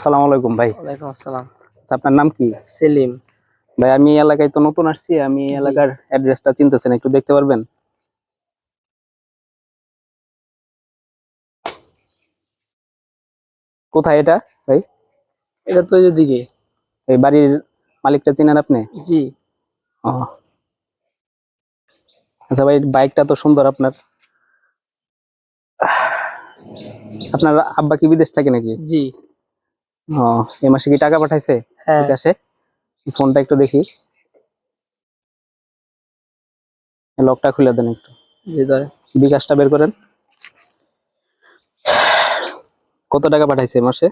আসসালামু আলাইকুম ভাই। ওয়ালাইকুম আসসালাম। আচ্ছা, আপনার নাম কি? সেলিম। ভাই আমি এলাকায় তো নতুন আসছি আমি এলাকার অ্যাড্রেসটা চিনতেছেন একটু দেখতে পারবেন? কোথায় এটা ভাই? এটা তো এই দিকে। এই বাড়ির মালিকটা চিনেন আপনি? জি। ও। আচ্ছা ভাই বাইকটা তো সুন্দর আপনার। আপনার আব্বা কি বিদেশ থাকে নাকি? জি। এই মাসে কি টাকা পাঠাইছে? হ্যাঁ। বিকাশে ফোনটা একটু দেখি। লকটা খুলে দেন একটু। জি ধরে বিকাশটা বের করেন। কত টাকা পাঠাইছে এ মাসে?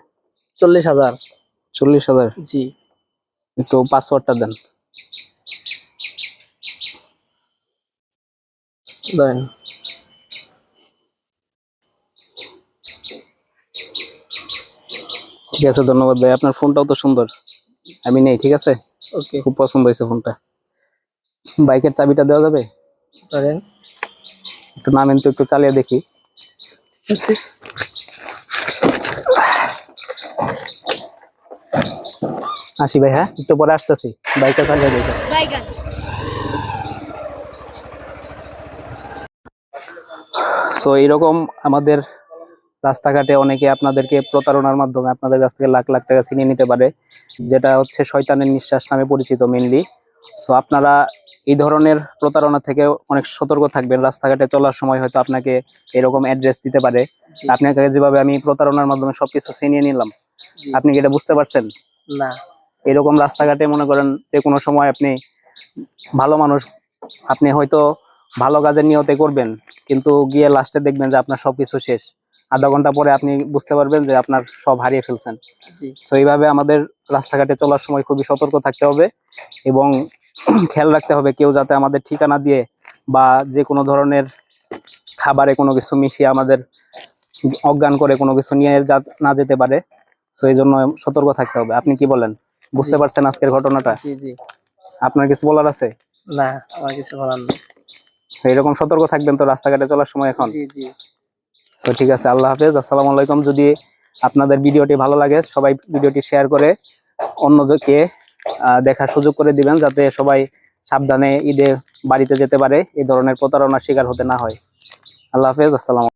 চল্লিশ হাজার। চল্লিশ হাজার? জি। একটু পাসওয়ার্ডটা দেন। ধরেন। ঠিক আছে ধন্যবাদ ভাই। আপনার ফোনটাও তো সুন্দর। আমি নেই ঠিক আছে? ওকে। খুব পছন্দ হয়েছে ফোনটা। বাইকের চাবিটা দেওয়া যাবে? ধরেন। একটু নামেন তো একটু চালিয়ে দেখি। আসি ভাই হ্যাঁ? একটু পরে আসতেছি। বাইকটা চালিয়ে দেখি। সো এইরকম আমাদের রাস্তাঘাটে অনেকে আপনাদেরকে প্রতারণার মাধ্যমে আপনাদের কাছ থেকে লাখ লাখ টাকা ছিনিয়ে নিতে পারে যেটা হচ্ছে শয়তানের নিঃশ্বাস নামে পরিচিত মেনলি সো আপনারা এই ধরনের প্রতারণা থেকে অনেক সতর্ক থাকবেন। রাস্তাঘাটে চলার সময় হয়তো আপনাকে এরকম অ্যাড্রেস দিতে পারে। আপনাকে যেভাবে আমি প্রতারণার মাধ্যমে সবকিছু ছিনিয়ে নিলাম আপনি কি এটা বুঝতে পারছেন? না। এরকম রাস্তাঘাটে মনে করেন যে কোনো সময় আপনি ভালো মানুষ আপনি হয়তো ভালো কাজের নিয়তে করবেন কিন্তু গিয়ে লাস্টে দেখবেন যে আপনার সবকিছু শেষ। আধা ঘণ্টা পরে আপনি বুঝতে পারবেন যে আপনার সব হারিয়ে ফেলছেন। তো এইভাবে আমাদের রাস্তাঘাটে চলার সময় খুবই সতর্ক থাকতে হবে এবং খেয়াল রাখতে হবে কেউ যাতে আমাদের ঠিকানা দিয়ে বা যে কোনো ধরনের খাবারে কোনো কিছু মিশিয়ে আমাদের অজ্ঞান করে কোনো কিছু নিয়ে যা- না যেতে পারে। তো এই জন্য সতর্ক থাকতে হবে। আপনি কি বলেন? বুঝতে পারছেন আজকের ঘটনাটা? আপনার কিছু বলার আছে? না আমার কিছু বলার নেই। তো এরকম সতর্ক থাকবেন তো রাস্তাঘাটে চলার সময় এখন? জি জি। তো ঠিক আছে, আল্লাহ হাফেজ। আসসালামু আলাইকুম। যদি আপনাদের ভিডিওটি ভালো লাগে, সবাই ভিডিওটি শেয়ার করে অন্যকে দেখার সুযোগ করে দিবেন, যাতে সবাই সাবধানে ঈদে বাড়িতে যেতে পারে, এই ধরনের প্রতারণার শিকার হতে না হয়। আল্লাহ হাফেজ, আসসালাম